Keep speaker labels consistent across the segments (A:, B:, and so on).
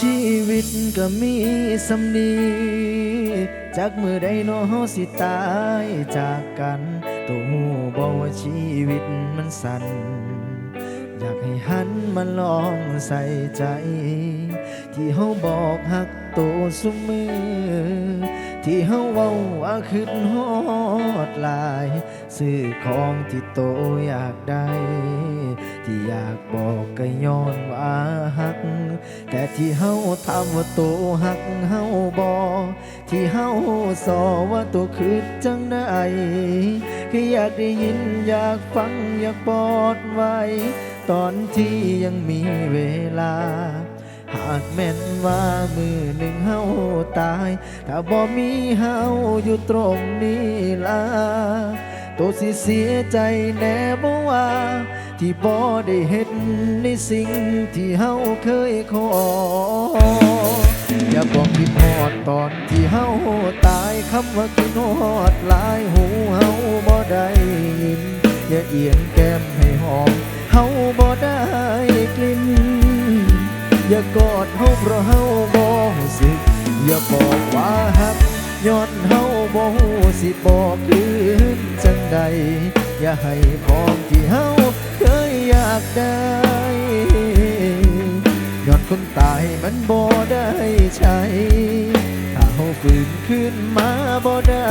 A: ชีวิตก็มีสำนีจากมือใดน้อสิตายจากกันตัวหูบอกว่าชีวิตมันสั้นอยากให้หันมาลองใส่ใจ ที่เฮาบอกหักโตสุมือ ที่เฮาเว้าว่าขึ้นฮอดลาย ซื้อของที่โตอยากได้ ที่อยากบอกก็ย้อนว่าหัก แต่ที่เฮาทำว่าโตหักเฮาบอกที่เฮาสอว่าโตคือจังได้แค่อยากได้ยินอยากฟังอยากปอดไว้ ตอนที่ยังมีเวลาหากแม่นว่ามือหนึ่งเฮาตาย ถ้าบ่มีเฮาอยู่ตรงนี้ล่ะตัวสิเสียใจแน่บ่ว่า ที่บ่ได้เห็นในสิ่งที่เฮาเคยขอ อย่าบอกคิดฮอดตอนที่เฮาตายคำว่าคิดฮอดหลายหูเฮาบ่ได้ยิน อย่าเอียงแก้มให้หอมเฮาบ่ได้กลิ่น อย่ากอดเฮาเพราะเฮาบ่รู้สึก อย่าบอกว่าฮักย้อนเฮาบ่ฮู้สิบอกคืนจังใด อย่าให้ของที่เฮาากได้ย้อนคนตายมันบ่ได้ใช้ถ้าเฮาฟื้นขึ้นมาบ่ได้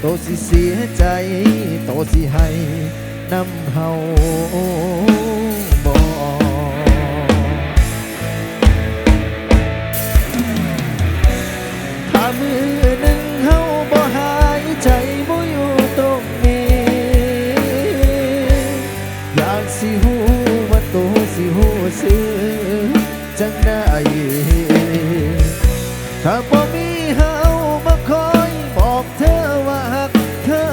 A: โตสิเสียใจ โตสิให้น้ำเฮา ถ้าบ่มีเฮามาคอยบอกเธอว่าหักเธอ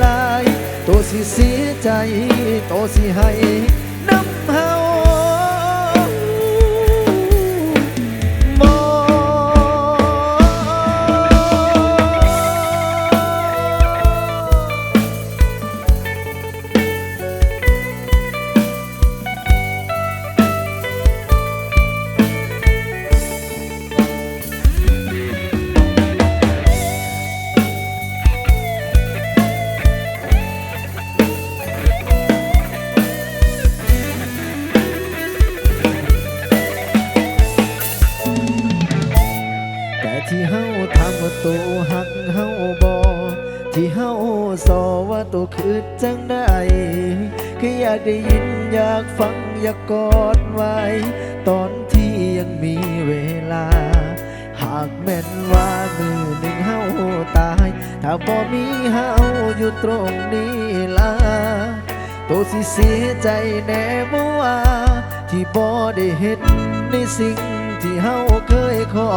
A: หลายโตสิเสียใจ ตัวสิให้ ที่เฮาทำว่าตัวหักเฮาบอที่เฮาสอว่าตัวคือจังได้แค่อยากได้ยินอยากฟังอยากกอดไว้ ตอนที่ยังมีเวลา หากแม่นว่ามือหนึ่งเฮาตาย ถ้าบ่มีเฮาอยู่ตรงนี้ล่ะตัวสิเสียใจแน่บ่ว่าที่บ่ได้เห็นในสิ่ง ที่เฮาเคยขอ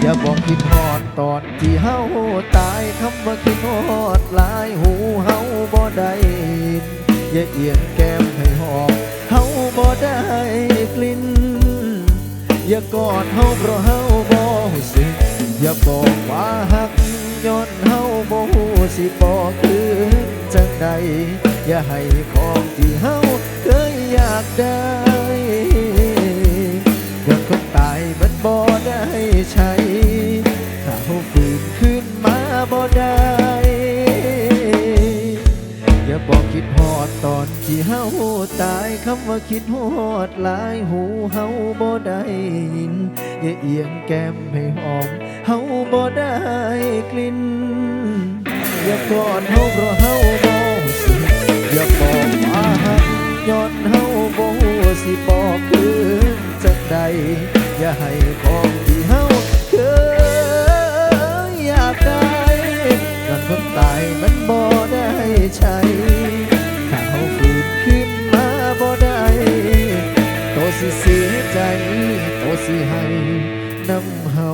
A: อย่าบอกคิดฮอดตอนที่เฮาตายคำว่าคิดฮอดหลายหูเฮาบ่ได้อย่าเอียงแก้มให้หอมเฮาบ่ได้กลิ่น อย่ากอดเฮาเพราะเฮาบ่รู้สึกอย่าบอกว่าหักย้อนเฮาบ่ฮู้สิบอกคือจังใดอย่าให้ของที่เฮาเคยอยากได้ บ่ได้ใช้ถ้าเฮาฟื้นขึ้นมาบ่ได้ อย่าบอกคิดฮอดตอนที่เฮาตายคำว่าคิดฮอดหลายหูเฮาบ่ได้ยิน อย่าเอียงแก้มให้หอมเฮาบ่ได้กลิ่น อย่ากอดเฮาเพราะเฮาบ่สึกอย่าบอกว่าหักย้อนเฮาบ่สิบอกคือจังใด อย่าให้ของที่เฮาเคยอยากได้ก่อนคนตายมันบ่ได้ใช้ถ้าเฮาฟื้นขึ้นมาบ่ได้โตสิเสียใจโตสิให้น้ำเฮา